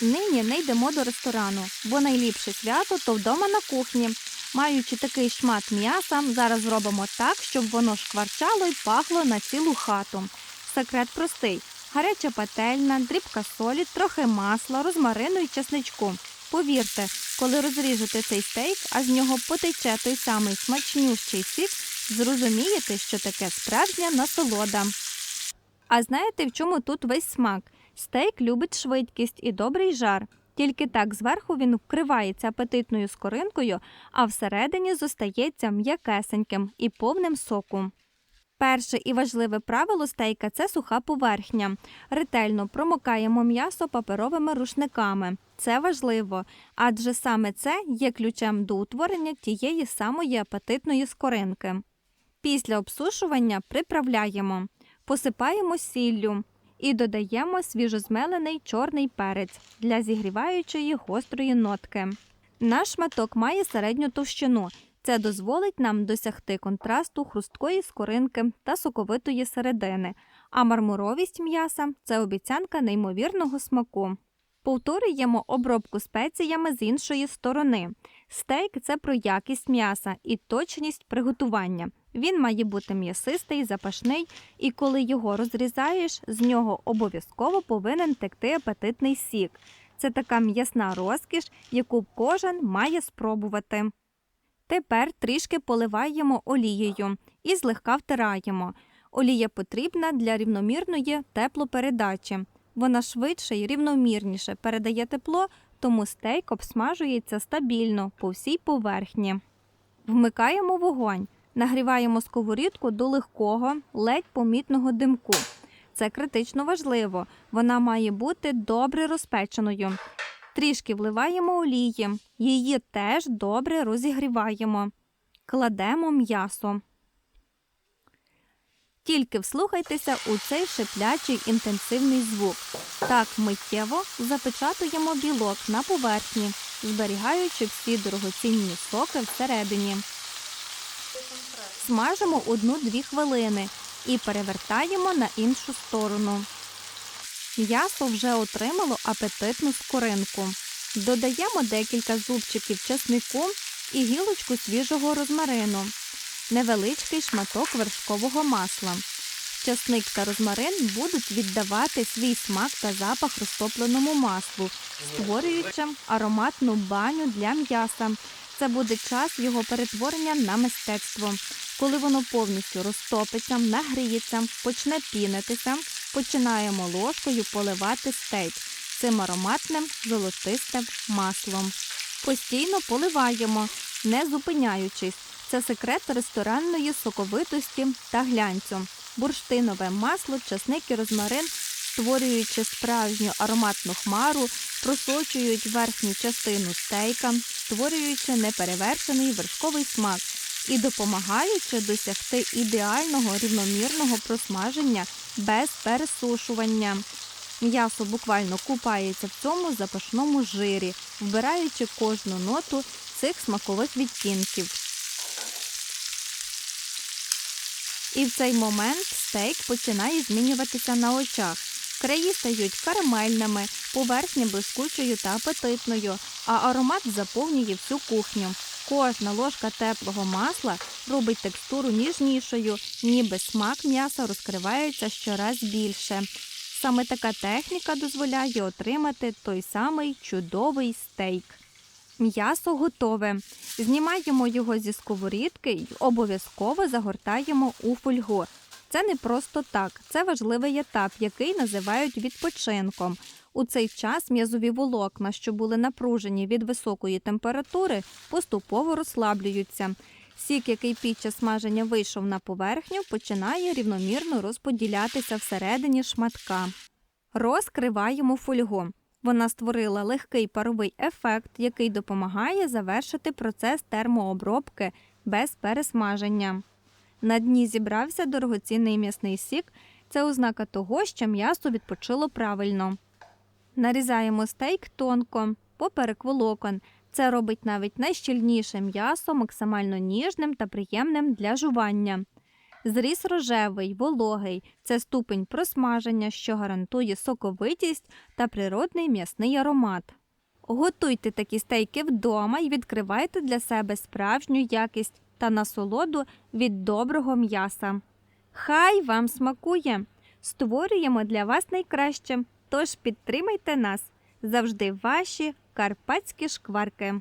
Нині не йдемо до ресторану, бо найліпше свято то вдома на кухні. Маючи такий шмат м'яса, зараз зробимо так, щоб воно шкварчало й пахло на цілу хату. Секрет простий: гаряча пательна, дрібка солі, трохи масла, розмарину і чесничку. Повірте, коли розріжете цей стейк, а з нього потече той самий смачнющий сік, зрозумієте, що таке справжня насолода. А знаєте, в чому тут весь смак? Стейк любить швидкість і добрий жар. Тільки так зверху він вкривається апетитною скоринкою, а всередині зостається м'якесеньким і повним соку. Перше і важливе правило стейка це суха поверхня. Ретельно промокаємо м'ясо паперовими рушниками. Це важливо, адже саме це є ключем до утворення тієї самої апетитної скоринки. Після обсушування приправляємо, посипаємо сіллю і додаємо свіжозмелений чорний перець для зігріваючої гострої нотки. Наш шматок має середню товщину. Це дозволить нам досягти контрасту хрусткої скоринки та соковитої середини, а мармуровість м'яса це обіцянка неймовірного смаку. Повторюємо обробку спеціями з іншої сторони. Стейк це про якість м'яса і точність приготування. Він має бути м'ясистий, запашний, і коли його розрізаєш, з нього обов'язково повинен текти апетитний сік. Це така м'ясна розкіш, яку кожен має спробувати. Тепер трішки поливаємо олією і злегка втираємо. Олія потрібна для рівномірної теплопередачі. Вона швидше і рівномірніше передає тепло, тому стейк обсмажується стабільно по всій поверхні. Вмикаємо вогонь, нагріваємо сковорідку до легкого, ледь помітного димку. Це критично важливо. Вона має бути добре розпеченою. Трішки вливаємо олії, її теж добре розігріваємо. Кладемо м'ясо. Тільки вслухайтеся у цей шиплячий інтенсивний звук. Так миттєво запечатуємо білок на поверхні, зберігаючи всі дорогоцінні соки всередині. Смажимо 1-2 хвилини і перевертаємо на іншу сторону. М'ясо вже отримало апетитну скоринку. Додаємо декілька зубчиків чеснику і гілочку свіжого розмарину, невеличкий шматок вершкового масла. Чесник та розмарин будуть віддавати свій смак та запах розтопленому маслу, створюючи ароматну баню для м'яса. Це буде час його перетворення на мистецтво. Коли воно повністю розтопиться, нагріється, почне пінитися, починаємо ложкою поливати стейк цим ароматним золотистим маслом. Постійно поливаємо, не зупиняючись. Це секрет ресторанної соковитості та глянцю. Бурштинове масло, часник і розмарин, створюючи справжню ароматну хмару, просочують верхню частину стейка, створюючи неперевершений вершковий смак і допомагаючи досягти ідеального рівномірного просмаження без пересушування. М'ясо буквально купається в цьому запашному жирі, вбираючи кожну ноту цих смакових відтінків. І в цей момент стейк починає змінюватися на очах. Краї стають карамельними, поверхня блискучою та апетитною, а аромат заповнює всю кухню. Кожна ложка теплого масла робить текстуру ніжнішою, ніби смак м'яса розкривається щораз більше. Саме така техніка дозволяє отримати той самий чудовий стейк. М'ясо готове. Знімаємо його зі сковорідки і обов'язково загортаємо у фольгу. Це не просто так, це важливий етап, який називають відпочинком. У цей час м'язові волокна, що були напружені від високої температури, поступово розслаблюються. Сік, який під час смаження вийшов на поверхню, починає рівномірно розподілятися всередині шматка. Розкриваємо фольгу. Вона створила легкий паровий ефект, який допомагає завершити процес термообробки без пересмаження. На дні зібрався дорогоцінний м'ясний сік. Це ознака того, що м'ясо відпочило правильно. Нарізаємо стейк тонко, поперек волокон. Це робить навіть найщільніше м'ясо максимально ніжним та приємним для жування. Зріз рожевий, вологий це ступень просмаження, що гарантує соковитість та природний м'ясний аромат. Готуйте такі стейки вдома і відкривайте для себе справжню якість та насолоду від доброго м'яса. Хай вам смакує! Створюємо для вас найкраще, тож підтримайте нас завжди ваші карпатські шкварки.